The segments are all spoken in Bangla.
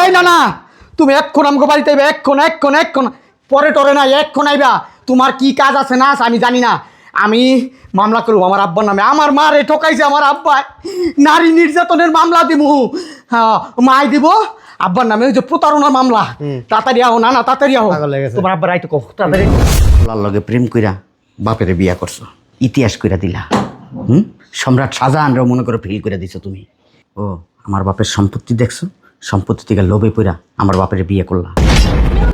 এই না না। তুমি এক্ষণ আমাকে বাড়িতে আইবে এক্ষণ এক্ষণ এক্ষণ। পরে টরে না এক্ষণ আইবা। তোমার কি কাজ আছে না আছে আমি জানি না। আমি মামলা করব আমার আব্বার নামে। আমার মা রে ঠকাইছে আমার আব্বা। নারী নির্যাতনের মামলা দিব হ্যাঁ মাই দিব। আব্বার নামে ওই যে প্রতারণার মামলা। তাড়াতাড়ি আহো না না তাড়াতাড়ি আহো। হয়ে। তোমার আব্বার আইতো তাড়াতাড়ি। লাল লগে প্রেম কইরা বাপের বিয়া করছ। ইতিহাস কইরা দিলা। হুম? সম্রাট শাহজাহানরাও মনে করে ফিল করে দিছো তুমি। ও আমার বাপের সম্পত্তি দেখছ? সম্পত্তি থেকে লোভে পইরা আমার বাপের বিয়ে করলা।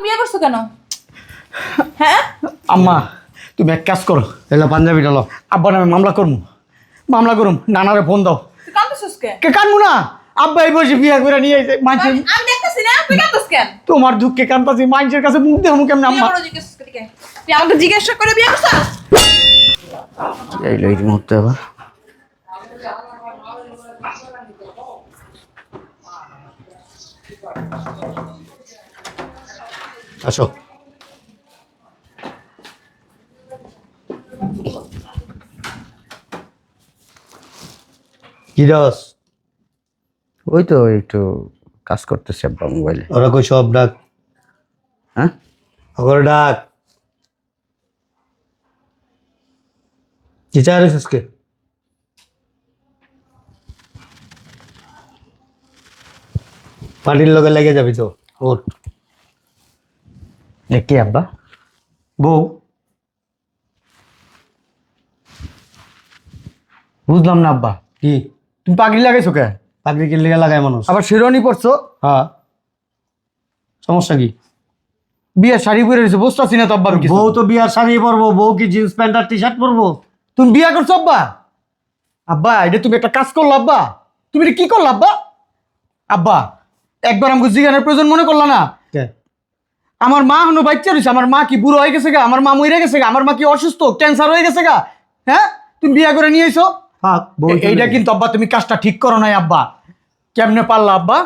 বিয়ে করছ কেন? হ্যাঁ? আম্মা তুমি এক কাজ করো এলো পাঞ্জাবি ডালো আব্বার নামে মামলা করুম। মামলা করুম নানারে ফোন দাও। কে কানবো না? আব্বা এই বসে বিয়া করে নিয়ে এসে মানুষের আমি আমি দেখতেছি না তুই কান্দছিস কেন? তোমার দুঃখে কান্তাছি মানুষের কাছে মুখ দেবো কেমন আম্মা? আমাকে জিজ্ঞাসা করে বিয়ে করছিস এই এই মুহূর্তে আবার। আসো। কি রস ওই তো একটু কাজ করতেছি আব্বা মোবাইলে। ওরা কই সব ডাক? হ্যাঁ? ওগর ডাক। কি চাই রেছিস কে পার্টির লগে লেগে যাবি তো ওট এ কে আব্বা বউ। বুঝলাম না আব্বা। কি? তুমি পাগড়ি লাগাইছো কে? পাগড়ি কিনলে লাগায় মানুষ? আবার শেরওয়ানি পরছো? হ্যাঁ। সমস্যা কি? বিয়ে শাড়ি পরে রয়েছে বুঝতেছি না তো আব্বা আমি কিছু। বউ তো বিয়ার শাড়ি পরবো বউ কি জিন্স প্যান্ট আর টি শার্ট পরবো? তুমি বিয়া করছ আব্বা? আব্বা এটা তুমি একটা কাজ করল আব্বা। তুমি এটা কি করল আব্বা? আব্বা একবার আমাকে জিজ্ঞানের প্রয়োজন মনে করল না? আমার মা হনো বাচ্চা রয়েছে আমার মা কি বুড়ো হয়ে গেছে গা? আমার মা মরে গেছে গা? আমার মা কি অসুস্থ? ক্যান্সার হয়ে গেছে গা? হ্যাঁ? তুমি বিয়া করে নিয়ে এসো এইটা কিন্তু আব্বা তুমি কাজটা ঠিক করো নাই আব্বা। কেমনে পারলা আব্বা?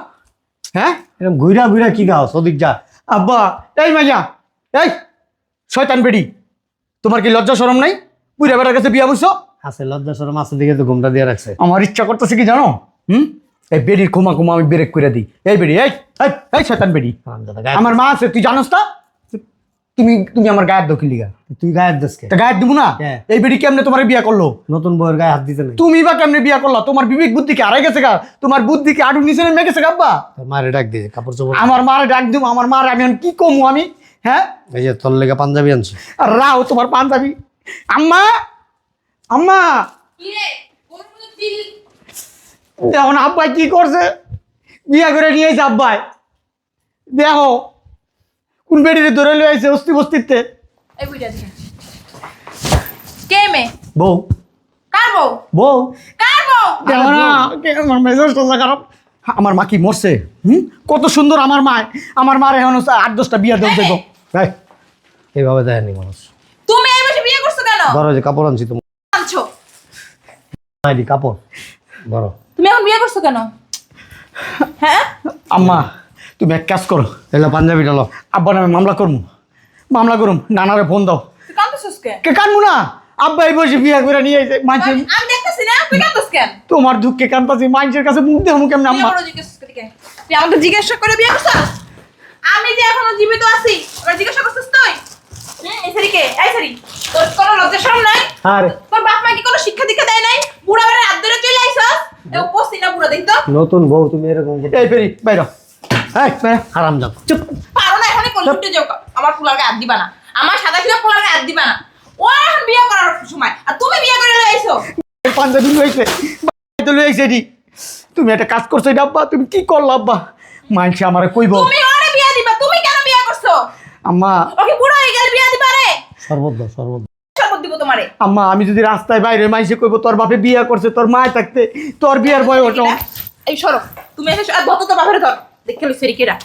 হ্যাঁ? এরকম ঘুরা ঘুরা কি গাও সদিক যা। আব্বা এই মাইয়া এই শয়তান বেডি তোমার কি লজ্জা শরম নাই? পুরা বেটার কাছে বিয়া বসছো আছে লজ্জা সরম আছে দিকে তো ঘুমটা দিয়ে রাখছে। আমার ইচ্ছা করতেছে কি জানো? হুম? এই বেডির কুমা কুমা আমি ব্রেক করে দিই। এই বেডি এই এই, এই শয়তান বেডি। আমার মা আছে তুই জানোস না তুমি তুমি আমার গায়ের দখিল লিগা। তুই গায়ের দেশকে তা গায়ের দিব না? হ্যাঁ। এই বেডি কেমনে তোমার বিয়া করল? নতুন বউয়ের গায়ে হাত দিতে নেই। তুমি বা কেমনে বিয়া করলা? তোমার বিবেক বুদ্ধি কি হারাই গেছে গা? তোমার বুদ্ধি কি আডু নিচে নেমে গেছে গা আব্বা? তোর মারে ডাক দিয়ে কাপড় চোপড় আমার মারে ডাক দিব আমার মারে আমি এখন কি কমু আমি? হ্যাঁ? এই যে তোর লেগে পাঞ্জাবি আনছি। আর রাও তোমার পাঞ্জাবি। আম্মা আম্মা। কি রে? এখন আব্বাই কি করছে? বিয়া করে নিয়ে আব্বাই। দেখো কোন বেডিরে ধরে লয়ে আইছে অস্তি বস্তিতে। এই বুইটা কে মে বউ। কার বউ? বউ। কার বউ? দেখো না কে আমার মেজাজটা খারাপ। আমার মা কি মরছে? হুম? কত সুন্দর আমার মা। আমার মার এখন আট দশটা বিয়া দেব দেখো এই, এইভাবে দেয়নি মানুষ। তুমি এই বসে বিয়ে করছ কেন? ধরো যে কাপড় আনছি তুমি আনছো। কাপড়। ধরো। তুমি এখন বিয়ে করছ কেন? হ্যাঁ? আম্মা তুমি এক কাজ করো এলো পাঞ্জাবি ডালো আব্বা নামে মামলা করুম। মামলা করুম নানারে ফোন দাও। কান্দছিস কে কানবো না? আব্বা এই বসে বিয়া করে নিয়ে আইছে মানুষের আমি আমি দেখতেছি না তুই কান্দছিস কেন? তোমার দুঃখে কান্তাছি মানুষের কাছে মুখ কেমন আম্মা? তুই আমাকে জিজ্ঞাসা করে বিয়ে করছিস? আমি যে এখনও জীবিত আছি ওরা জিজ্ঞাসা করছিস তুই? নতুন বউ তুমি এরকম করতে- এই পেরি বাইর এই বাইর হারাম যাও চুপ। পারো না এখানে কোন উঠে যাও। আমার পোলারকে হাত দিবা না। আমার সাদা হাত দিবা না। ও এখন বিয়ে করার সময়। আর তুমি বিয়ে করে লয়ে আইছো এই পাঞ্জাবি লইছে তো লইছে এটি। তুমি একটা কাজ করছ এটা আব্বা। তুমি কি করল আব্বা? মানছে আমারে কইব। তুমি ওরে বিয়ে দিবা। তুমি কেন বিয়ে করছ? আম্মা। ওকে হয়ে রে দাও। দিব তোমারে। আম্মা আমি যদি রাস্তায় বাইরে মাইসে কইব তোর বাপে বিয়া করছে তোর মায় থাকতে তোর বিয়ার বয়স হতো। এই সরো তুমি এসে আর ধর তো বাপরে ধর দেখে লই সেরিকেরা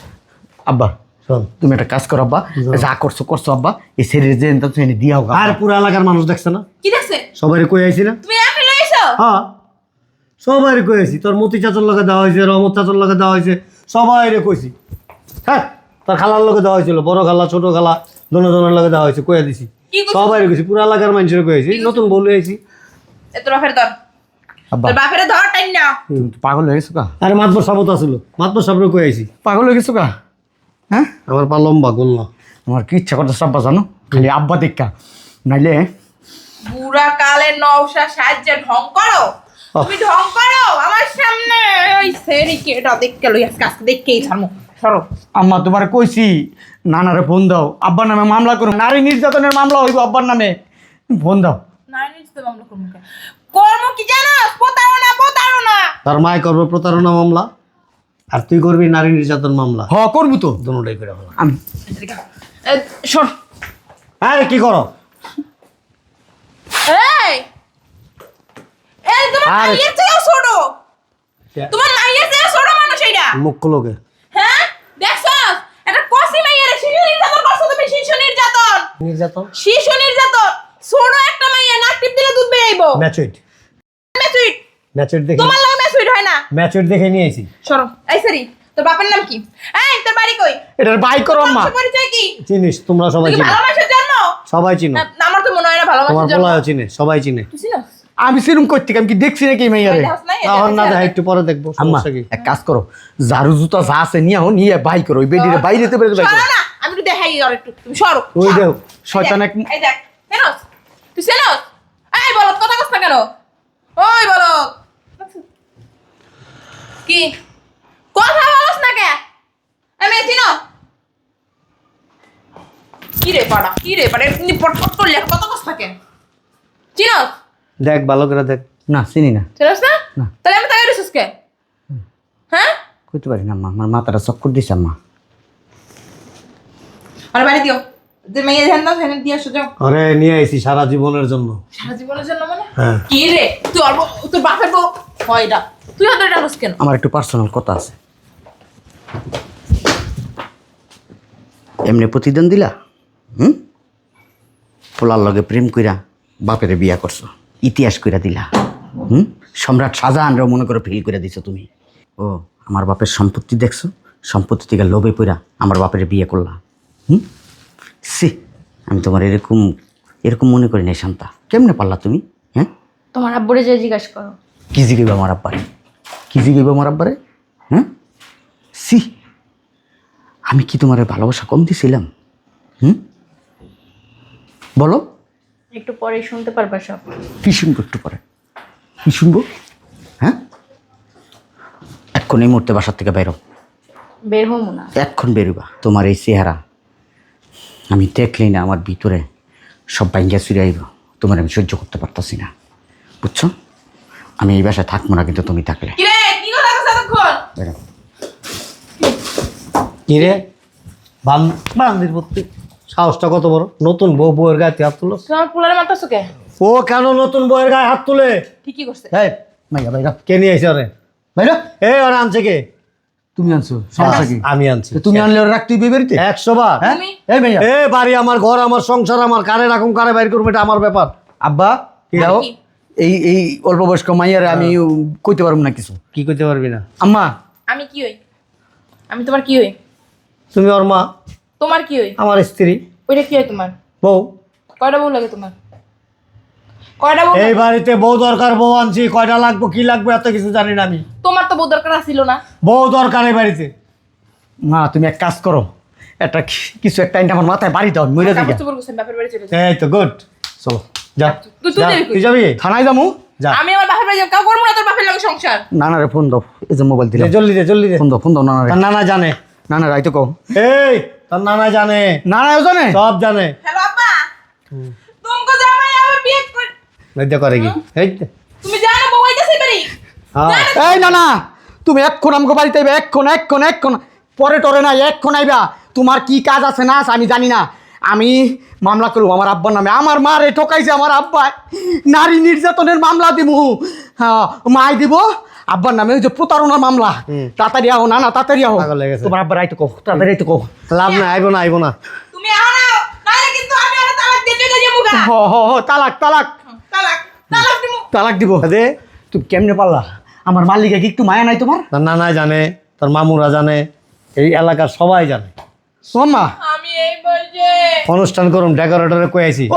আব্বা শোন তুমি একটা কাজ করো আব্বা যা করছ করছ আব্বা এই শরীরে যে এনতা তুমি দিয়াও গা আর পুরো এলাকার মানুষ দেখছে না? কি দেখছে? সবাই কই আইছি না? তুমি এমনি লই আইছো? হ্যাঁ সবাই কই আইছি। তোর মতি চাচর লগে দেওয়া হয়েছে রহমত চাচর লগে দেওয়া হয়েছে সবাই রে কইছি। হ্যাঁ তোর খালার লগে দেওয়া হয়েছিল বড় খালা ছোট খালা। দোনো জনের লগে দেওয়া হয়েছে কইয়া দিছি? সবাই কইছি পুরো এলাকার মানুষের কইছি নতুন বলে আইছি। এত বাপের। তোর বাপেরে ধর টাইম না। পাগল হয়ে গেছো কা আরে মাতবর সাবত আসলো মাতবর সাবরে কই আইছি। পাগল হয়ে গেছো কা হ্যাঁ? আমার পা লম্বা গোল্লা। আমার কি ইচ্ছা করতেছে আব্বা জানো? খালি আব্বা দেখা। নাইলে বুড়া কালে নওশা সাহায্যে ঢং করো। তুমি ঢং করো। আমার সামনে ওই সেরিকে এটা দেখকে লই আজকে আজকে দেখকেই ছাড়মু সরো। আম্মা তোমার কইছি নানারে ফোন দাও। আব্বার নামে মামলা করো নারী নির্যাতনের মামলা হইব আব্বার নামে। ফোন দাও। না নিশ্চয় মামলা করব কর্ম কি জানো প্রতারণা প্রতারণা। তার মায় করবে প্রতারণা মামলা আর তুই করবি নারী নির্যাতন মামলা। হ করব তো। দুটাই করে আমি এ, আরে কি করো? এই! এই তোমার আরে- মাইয়ের চেয়েও ছোট। তোমার মাইয়ের চেয়ে ছোট মানুষ এইটা। মুখ খোলোকে হ্যাঁ দেখছ এটা কসি মাইয়ের শিশু নির্যাতন করছ তুমি শিশু নির্যাতন? শিশু নির্যাতন। ছোট একটা মাইয়া নাক টিপ দিলে দুধ বেরাইবো ম্যাচুইট ম্যাচুইট ম্যাচুইট দেখে তোমার লাগে ম্যাচুইট হয় না। ম্যাচুইট দেখে নিয়ে আইছি। সরো এই সরি তোর বাপের নাম কি? এই তোর বাড়ি কই? এটার বাই করো আম্মা পরিচয় কি? চিনিস তোমরা সবাই চিনো। ভালোবাসার জন্য সবাই চিনো। না, আমার তো মনে হয় না তোমার ভালোবাসার জন্য পোলাও চিনে সবাই চিনে। আমি সেরকম করতে আমি কি দেখছি নাকি এই দেখাস তখন না দেখা একটু পরে দেখব আম্মা সমস্যা কি? এক কাজ করো ঝাড়ু জুতা যা আছে নিয়ে আও নিয়ে বাই করো ওই বেডিরে বাইরে যেতে পারে বাই করো না, আমি একটু দেখাই আর একটু। তুমি সরো। ওই। দেও, শয়তান এক এই দেখ চেনস তুই চেনস এই বলত কথা কস না কেন? ওই বলত কি? কথা বলস না কে? আমি চিনো? কি রে পাড়া কি রে পাড়া এমনি পটপট করলে কত কস থাকে চিনস দেখ ভালো করে দেখ। না চিনি না। চিনস না? না। তাহলে আমি তাই রইছিস কে? হ্যাঁ? কইতে পারি না আম্মা আমার মাথাটা চক্কর দিছে আম্মা আর বাড়ি দিও। যে মেয়ে ধ্যান দাও ধ্যান দিয়ে আসো যাও। আরে নিয়ে আইছি সারা জীবনের জন্য। সারা জীবনের জন্য মানে? হ্যাঁ। কি রে? তুই অল্প তোর বাপের বউ? হয় এটা তুই হাতে ডাকস কেন? আমার একটু পার্সোনাল কথা আছে। এমনি প্রতিদান দিলা? হুম? পোলার লগে প্রেম কইরা বাপেরে বিয়া করছ ইতিহাস কইরা দিলা। হুম? সম্রাট শাহজাহানরাও মনে করে ফিল করে দিছো তুমি। ও আমার বাপের সম্পত্তি দেখছ সম্পত্তি থেকে লোভে পইরা আমার বাপের বিয়ে করলা। হুম? সি আমি তোমার এরকম এরকম মনে করি নাই শান্তা। কেমনে পারলা তুমি? হ্যাঁ? তোমার আব্বুরে যে জিজ্ঞাসা করো। কি জিগাইব আমার আব্বারে? কি জিগাইব আমার আব্বারে? হ্যাঁ? সি আমি কি তোমার ভালোবাসা কম দিছিলাম? হুম? বলো। একটু পরে শুনতে পারবা সব। কি শুনব একটু পরে? কি শুনব? হ্যাঁ? এক্ষণ এই মুহূর্তে বাসার থেকে বেরো বের হব না। এক্ষণ বেরোবা তোমার এই চেহারা। আমি দেখলেই না আমার ভিতরে সব বাইঙ্গা চুরে আইব তোমার আমি সহ্য করতে পারতাছি না। বুঝছ? আমি এই বাসায় থাকব না কিন্তু তুমি থাকলে। কি রে কি কথা কস এতক্ষণ? বেরো কি রে বান বান্দির প্রতি সাহসটা কত বড়? নতুন বউ বউয়ের গায়ে হাত তুলো। কে ও কেন নতুন বউয়ের গায়ে হাত তুলে? কি কি করছে। এই মাইয়া বাইরা। কে নিয়ে আইছে ওরে? বাইরা? এ ওরা আনছে কে? তুমি আনছো সমস্যা কি? আমি আনছি। তুমি আনলে ওরা রাখতে বেরিতে? একশো বার। হ্যাঁ? এই ভাইয়া। এ বাড়ি আমার ঘর আমার সংসার আমার কারে রাখুন কারে বাইর করব এটা আমার ব্যাপার। আব্বা কি? এই এই অল্প বয়স্ক মাইয়ারে আমি কইতে পারব না কিছু। কি করতে পারবি না? আম্মা। আমি কি হই? আমি তোমার কি হই? তুমি ওর মা। তোমার কি হই? আমার স্ত্রী। ওইটা কি হয় তোমার? বউ। কয়টা বউ লাগে তোমার? কয়টা বউ এই বাড়িতে বউ দরকার বউ আনছি কয়টা লাগবো কি লাগবে এত কিছু জানি না আমি। তোমার তো বউ দরকার ছিল না। বউ দরকার এই বাড়িতে। মা তুমি এক কাজ করো একটা কিছু একটা আইনটা আমার মাথায় বাড়ি দাও মরে যাও। এই তো গুড চলো যা। তুই- যাবি কই? তুই যাবি? থানায় যাব? যা। আমি আমার বাপের বাড়ি কাউ করব না তোর বাপের লগে সংসার? নানারে ফোন দাও। এই যে মোবাইল দিলাম। জলদি দে জলদি দে। ফোন দাও ফোন দাও নানা জানে। নানা রাইতো কও। এই তার নানা জানে। নানা জানে? সব জানে। হ্যালো জামাই আমার বিয়ে করে লজ্জা করে কি? এই। তুমি জানো বউ আইতাছে বাড়ি হ্যাঁ এই নানা তুমি এক্ষণ আমাকে বাড়িতে আইবা এক্ষণ এক্ষণ এক্ষণ। পরে টরে না এক্ষণ আইবা। তোমার কি কাজ আছে না আছে আমি জানি না। আমি মামলা করব আমার আব্বার নামে। আমার মা রে ঠকাইছে আমার আব্বা। নারী নির্যাতনের মামলা দিব হ্যাঁ মাই দিব। আব্বার নামে ওই যে প্রতারণার মামলা। তাড়াতাড়ি আহো না না তাড়াতাড়ি আহো। তোমার আব্বার আইতো কো তাড়াতাড়ি আইতো কো লাভ নাই আইবো না আইবো না। তুমি আনাও নাহলে কিন্তু আমি আর তালাক দিয়ে চলে যাব গা। হ হ হ তালাক তালাক। তালাক দিব। দে তুমি কেমনে পারলা? আমার মালিকা কি একটু মায়া নাই তোমার? তার নানা জানে তার মামুরা জানে এই এলাকার সবাই জানে। আমি এই অনুষ্ঠান করুম ডেকোরেটরে কই আইছি ও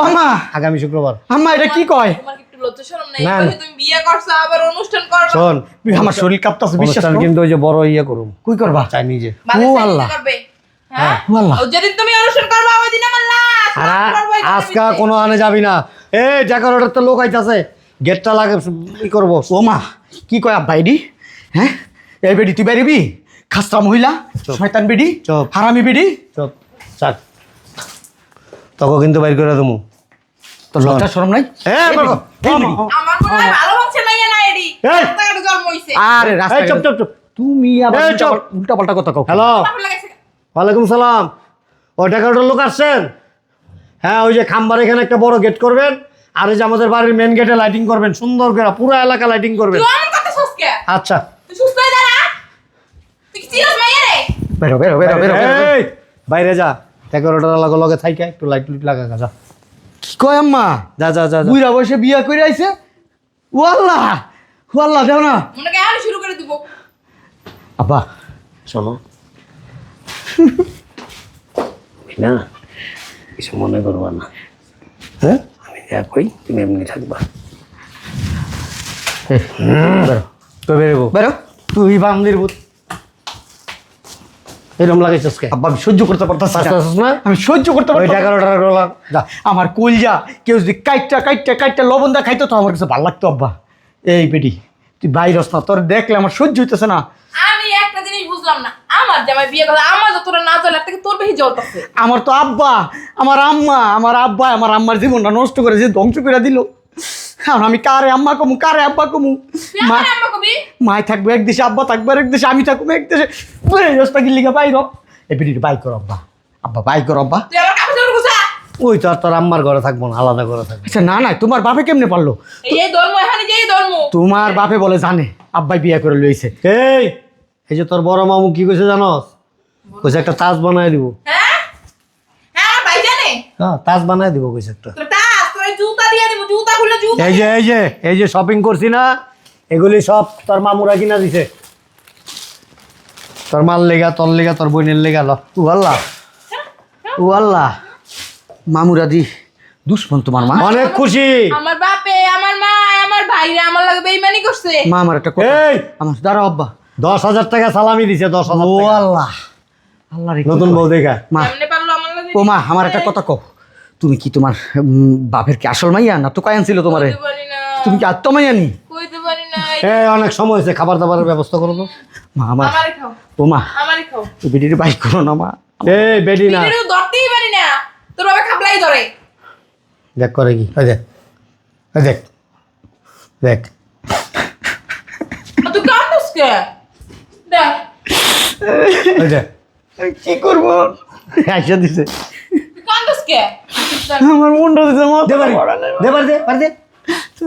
আগামী শুক্রবার। আম্মা এটা কি কয়? তোমার কি একটু লজ্জা শরম নাই? না, এই না। বয়সে তুমি বিয়ে করছ আবার অনুষ্ঠান করবা শোন আমার শরীর কাঁপতাছে বিশ্বাস কিন্তু ওই যে বড় ইয়ে করুম। কই করবা? চাই নিজে। ও আল্লাহ। হ্যাঁ। ও আল্লাহ। যেদিন তুমি অনুষ্ঠান করবা ওই দিন আমার আর আজকা কোনো আনে যাবি না। এই ডেকোরেটর তো লোক আইতাছে গেটটা লাগে ই করব। ও মা কি কয় এডি? হ্যাঁ? এই বেডি তুই বেরিবি খাস্তা মহিলা। শয়তান বেডি চুপ। হারামি বেডি? চপ। চাক তোকে কিন্তু বাইর করে দেবো। তোর লজ্জা শরম নাই? এ, আরে রাস্তা এই, চুপ, চুপ, চুপ। তুমি আবার। উল্টা পাল্টা কথা কও। হ্যালো। ওয়ালাইকুম সালাম। ও ডেকোরেটর লোক আসছেন? হ্যাঁ ওই যে খাম্বার এখানে একটা বড় গেট করবেন আর ওই যে আমাদের বাড়ির মেন গেটে লাইটিং করবেন সুন্দর করে পুরো এলাকা লাইটিং করবেন। আচ্ছা। বেরো বেরো বেরো বেরো বাইরে যা। ডেকোরেটর লগে লগে থাইকা একটু লাইট লুইট লাগা যা কি কয় আম্মা? যা যা যা। বুইরা বসে বিয়া করে আইছে? ওয়াল্লাহ ওয়াল্লাহ দেও না। মনে আমি শুরু করে দিব। আব্বা। শোনো। না কিছু মনে করবা না। হ্যাঁ? আমি যা কই তুমি এমনি থাকবা। তো বেরোবো। বেরো। তুই বান্দির লাগাইছিস কে আব্বা আমি সহ্য করতে না। আমি সহ্য করতে পারতাম না। ডেকোরেটরগুলো যা আমার কলজা কেউ যদি কাইটটা কাইটটা কাইটটা লবণ দা খাইতো তো আমার কাছে ভালো লাগতো আব্বা। এই বেটি তুই বাইরস না। তোর দেখলে আমার সহ্য হইতেছে না। বুঝলাম না আমার জামাই বিয়ে করে আমার যতটা না চলে থেকে তোর বেশি জ্বলতেছে আমার তো আব্বা আমার আম্মা আমার আব্বা আমার আম্মার জীবনটা নষ্ট করে যে ধ্বংস করে দিল। আমি কারে আম্মা কমু কারে আব্বা কমু? মা কবি? মায় থাকবে এক দেশে আব্বা থাকবে এক দেশে আমি থাকব এক দেশে। রাস্তা গিল্লিগা বাইর এই বাই কর আব্বা। আব্বা বাই কর আব্বা। ওই তো আর তোর আম্মার ঘরে থাকব না আলাদা ঘরে থাকব। আচ্ছা না না তোমার বাপে কেমনে পারল? তোমার বাপে বলে জানে আব্বাই বিয়ে করে লইছে। এই এই যে তোর বড় মামু কি কইছে জানস? কইছে একটা তাজ বানায় দিব। হ্যাঁ? হ্যাঁ ভাই জানে হ্যাঁ তাজ বানায় দিব কইছে একটা। তোর এই জুতা দিয়ে দিব জুতা খুলে জুতা এই যে এই যে এই যে শপিং করছি না এগুলি সব তোর মামুরা কিনা দিছে। তোর মাল লেগা তোর লেগা তোর বোনের লেগা ল। আল্লাহ ও আল্লাহ। মামুরা দি দুশ্মন তোমার মা। অনেক খুশি। আমার বাপে আমার মা আমার ভাইরা আমার লাগে বেইমানি করছে। মা আমার একটা কথা। আমার দাঁড়াও আব্বা। দশ হাজার টাকা সালামি দিছে দশ হাজার ও আল্লাহ। আল্লাহ রে নতুন বউ দেখা। মা ও মা আমার একটা কথা কও। তুমি কি তোমার বাপের কি আসল মাইয়া না তো কায়ান ছিল তোমারে? তুমি কি নি কইতে পারি না। অনেক সময় হয়েছে খাবার দাবারের ব্যবস্থা করো তো। মা আমার ও মা বেটির বাইক করো না মা। এই বেডি না। তুই ধরতেই পারি না। তোর বাবা খাপলাই ধরে। দেখ করে কি। ওই দেখ। ওই দেখ। দেখ। তুই কান্দিস কে? দেখ ওই দেখ কি করব? আইসা দিছে। কে? আমার দিছে মা দে বাড়ি। দে বাড়ি দে বাড়ি দে।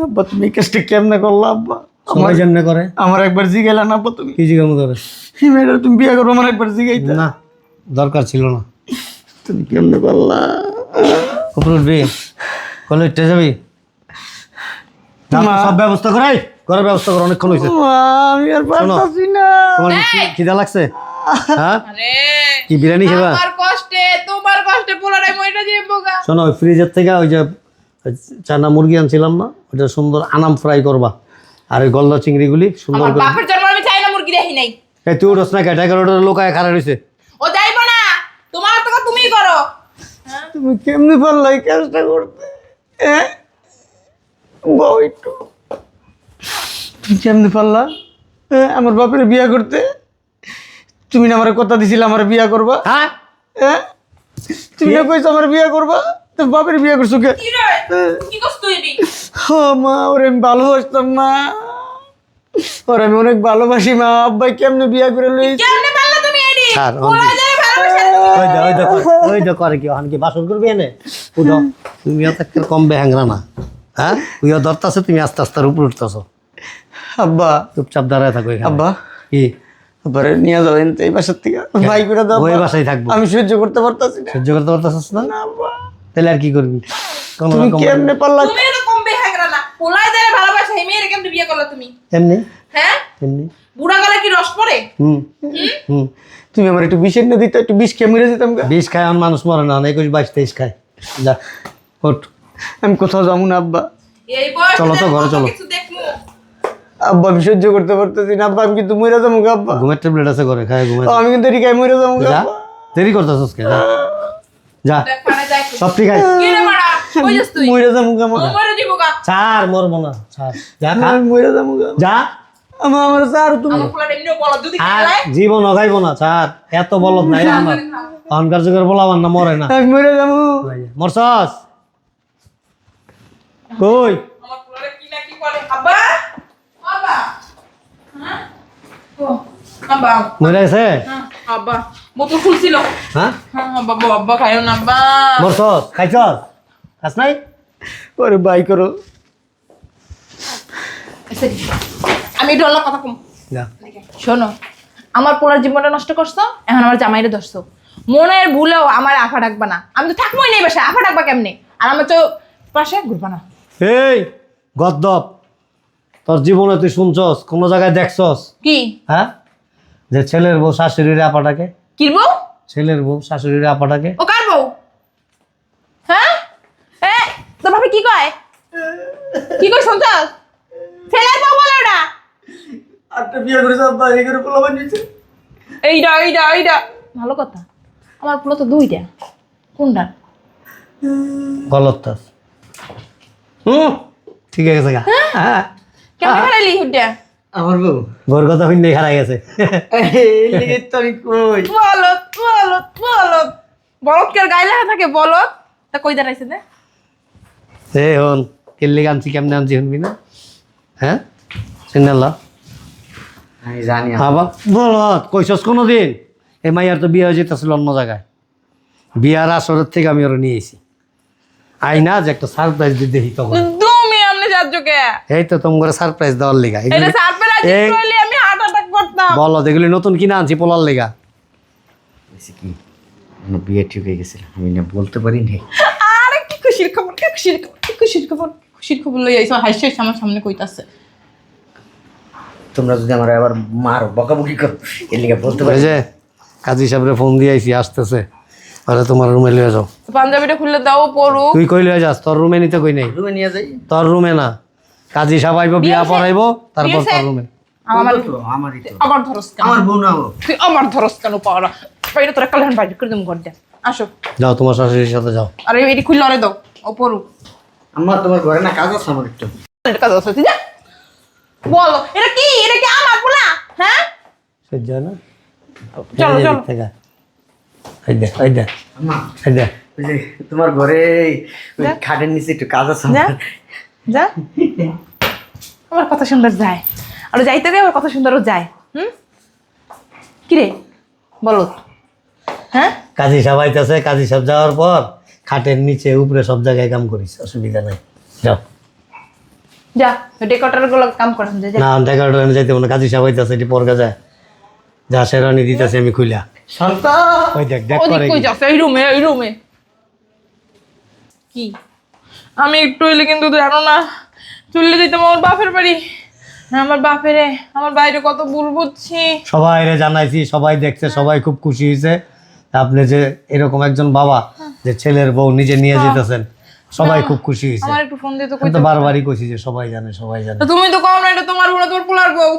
আব্বা তুমি এই কেমনে করলা আব্বা? আমার করে? আমার একবার জিগাইলা না আব্বা তুমি? কি জিজ্ঞাম করে এই মেয়েটা তুমি বিয়ে করব আমার একবার জিগাইতে। না দরকার ছিল না। তুমি কেমনে করলা? উপরে উঠবি যাবি? সব ব্যবস্থা করাই? ঘরের ব্যবস্থা কর অনেকক্ষণ হয়েছে আমি আর পারতাছি না। তোমার খিদা লাগছে? হ্যাঁ? কি বিরিয়ানি খাবা? আমার কষ্টে তোমার কষ্টে পোলারে মইটা দিয়ে বোগা শোনো ওই ফ্রিজের থেকে ওই যে চানা মুরগি আনছিলাম না ওটা সুন্দর আনাম ফ্রাই করবা। আর ওই গলদা চিংড়িগুলি সুন্দর করে বাপের জন্ম আমি চাই মুরগি দেখি নাই। এই তুই উঠোস না কেটে এগারোটার লোকায় খারাপ হয়েছে ও যাইবো না। তোমার তো তুমিই করো। তুমি কেমনে পারলা এই কাজটা করতে? হ্যাঁ? বউ একটু তুমি কেমনে পারলা? আমার বাপের বিয়া করতে? তুমি না আমার কথা দিছিলে আমার বিয়া করবা? হ্যাঁ? হ্যাঁ তুমি না কইছো আমার বিয়া করবা? তো বাপের বিয়া করছ কে? মা ওরে আমি ভালোবাসতাম না। ওরে আমি অনেক ভালোবাসি মা। আব্বাই কেমনে বিয়া করে লই ওই করে কি ওখানে কি বাসন করবি এনে? উঠো কম বেহাংরা না। হ্যাঁ? তুই ধরতেছো তুমি আস্তে আস্তে উপর উঠতেছো। আব্বা। চুপচাপ দাঁড়ায় থাকো এখানে। আব্বা। কি? আব্বারে নিয়ে যাও এই বাসার থেকে। ভাই করে দাও ওই। বাসায় থাকব। আমি সহ্য করতে পারতাছি না। সহ্য করতে পারতেছিস না? না আব্বা। তাহলে আর কি করবি? তুমি রকম কেমনে পারলা? তুমি তো কম বেহাগরা না পোলাই ভালোবাসা এই মেয়ের কেমনে বিয়ে করলা তুমি? এমনি? হ্যাঁ? এমনি। বুড়া গলা কি রস পড়ে? হুম। হুম? তুমি আমার একটু বিষ এনে দিতে একটু বিষ খেয়ে মেরে দিতাম গা। বিষ খায় আমার মানুষ মরে না একুশ বাইশ তেইশ খায়। যা ওঠ। আমি কোথাও যাব না আব্বা। এই চলো তো, ঘরে চলো। আব্বা আমি সহ্য করতে পারতেছি না আব্বা আমি কিন্তু মরে যাব গো, আব্বা। ঘুমের ট্যাবলেট আছে ঘরে খায় ঘুমে আমি কিন্তু রিকাই মরে যাব গো, যা। দেরি করতেছিস কে যা। যা। সব ঠিক আছে। কি রে মারা? কই তুই? মরে যাব গো, মরে যাব গা। ছাড় মরবো না ছাড়। যা খা। আমি মরে যাব গো। যা। আমা আমার স্যার তুমি। আমার বলদ, জীবন অগাইব না ছাড়। এত বলত নাই আমার। অহংকার যুগের বলাবার না মরে না। আমি মরে যাব মরছস? কই? আমার পোলারে কি না কি করে। আব্বা? হ্যাঁ? মরে গেছে হ্যাঁ, আব্বা, বোতল খুলছিল। হ্যাঁ? হ্যাঁ, বাবা, আব্বা খাইও না, আব্বা। মরছস খাইছস? খাস নাই? ওরে বাই করো। আমি একটু অল্প কথা কম। শোনো আমার পোলার জীবনটা নষ্ট করছ এখন আমার জামাইরে ধরছো। মনের ভুলেও আমার আফা ডাকবা না। আমি তো থাকবোই নেই বাসায় আফা ডাকবা কেমনি? আর আমার তো পাশে ঘুরবা না। এই গদ্দপ। তোর জীবনে তুই শুনছস? কোন জায়গায় দেখছস? কি? হ্যাঁ? যে ছেলের বউ শাশুড়ির আপাটাকে। কি বউ? ছেলের বউ শাশুড়ির আপাটাকে। ও কার বউ? হ্যাঁ? এ তোর ভাবি কি কয়? কি কয় শুনছস ছেলের বউ বলে ওটা। আটটা বিয়ে করেছে আব্বা এই করে পোলা বানিয়েছে। এইটা এইটা এইটা ভালো কথা। আমার পোলা তো দুইটা। কোনটা? গলত তাস হুম? ঠিক আছে গা। হ্যাঁ। কেমন হুডটা আমার বউ। বউর কথা হইলে হারাই গেছে। এই আমি কই? বলত বলত বলত বলত কে গায়ে লেখা থাকে বলত তা কই দাঁড়াইছে দে এ হন কেল্লি আনছি কেমনে আনছি শুনবি না? হ্যাঁ? আমি জানি আবার বলত কইছস কোনো দিন এই মাইয়ার তো বিয়ে হয়ে যেতেছিল অন্য জায়গায়। বিয়ার আসরের থেকে আমি ওরা নিয়ে এসি আই না যে একটা সারপ্রাইজ দিতে দেখি তখন। তুমি কে এই তো তোমার সারপ্রাইজ দেওয়ার লেগা। এটা সারপ্রাইজ এই- আমি হার্ট অ্যাটাক করতাম। বলো এগুলি নতুন কিনা আনছি পোলার লেগা। বলছি কি? বিয়ে ঠিক হয়ে গেছিল আমি না বলতে পারি নাই। আরে কি খুশির খবর কি খুশির খবর কি খুশির খবর? খুশির খবর লই আইছো হাসি হাসি আমার সামনে কইতাছে। তোমরা যদি আমার আবার মারো বকাবকি করো এর লিগে বলতে পারি যে কাজী সাহেবের ফোন দিয়ে আইছি আসতেছে। আরে তোমার রুমে লিয়ে যাও। পাঞ্জাবিটা খুলে দাও পড়ু তুই কই লিয়ে যাস? তোর রুমে নিতে কই নাই? রুমে নিয়ে যাই। তোর রুমে না। কাজী সাহেব আইব বিয়া পড়াইবো তারপর তোর রুমে আমার আমারই তো। আবার ধরস কেন? আমার তুই আমার ধরস কেন পাওয়া বাইরে তোরা বাইরে করে দেবো ঘর দে আসো। যাও তোমার শাশুড়ির সাথে যাও। আরে এটি খুললে দাও ও পড়ু আমার তোমার ঘরে না কাজ আছে আমার একটু। কাজ আছে তুই যা। বলো এটা কি? এটা কি আমার পোলা? হ্যাঁ? সহ্য হয় না। চলো, চলো। এই দে এই দে। আম্মা এই দে। তোমার ঘরে খাটের নিচে একটু কাজ আছে যা। আমার। আমার কথা সুন্দর যায়। আর যাইতে দে আমার কথা সুন্দরও যায়। হুম? কি রে? বলো। হ্যাঁ? কাজী সাহেব আইতেছে কাজী সাহেব যাওয়ার পর খাটের নিচে উপরে সব জায়গায় কাম করিস অসুবিধা নাই। যাও। যা গুলো কাম করেন যা যা। না যাইতে না কাজী সাহেব আইতেছে এটি পরগা যায়। যা শেরানি দিতেছে আমি খুইলা। শান্তা। ওই দেখ দেখ করে কই কি। যাচ্ছে এই রুমে এই রুমে। কি? আমি একটু হইলে কিন্তু জানো না চলে যেতাম আমার বাপের বাড়ি। আমার বাপেরে আমার বাইরে কত ভুল বুঝছি। সবাই রে জানাইছি সবাই দেখছে সবাই খুব খুশি হয়েছে আপনি যে এরকম একজন বাবা যে ছেলের বউ নিজে নিয়ে যেতেছেন সবাই খুব খুশি হয়েছে আমার একটু ফোন দিয়ে তো বারবারই কইছি যে সবাই জানে সবাই জানে। তুমি তো কম না এটা তোমার বোন তোমার পোলার বউ।